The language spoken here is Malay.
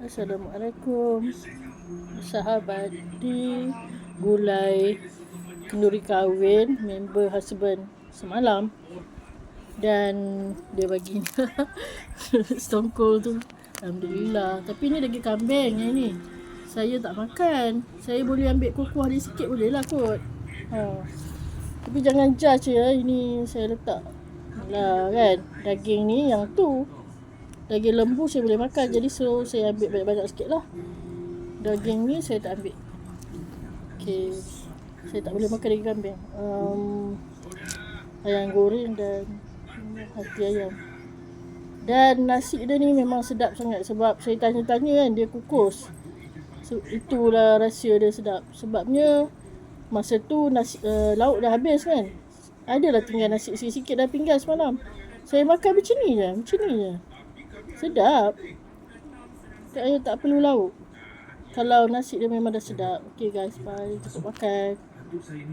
Assalamualaikum. Sahabat di Gulai Kenduri kahwin Member husband Semalam. Dan Dia bagi Stone cold tu. Alhamdulillah. Tapi ni daging kambing yang ni. Saya tak makan. Saya boleh ambil kukuh dia sikit boleh lah kot. Ha. Tapi jangan judge ya Ini saya letak lah kan. Daging ni yang tu Daging lembu saya boleh makan. Jadi so saya ambil banyak-banyak sikit lah. Daging ni saya tak ambil. Okay. Saya tak boleh makan daging kambing. Um, Ayam goreng dan Hati ayam. Dan nasi dia ni memang sedap sangat Sebab saya tanya-tanya kan dia kukus. So, Itulah rahsia dia sedap. Sebabnya Masa tu nasi, uh, lauk dah habis kan. Adalah tinggal nasi sikit-sikit dah pinggan semalam. Saya makan macam ni je Macam ni je Sedap. Tak, tak perlu lauk. Kalau nasi dia memang dah sedap. Okay guys, bye. Tutup makan.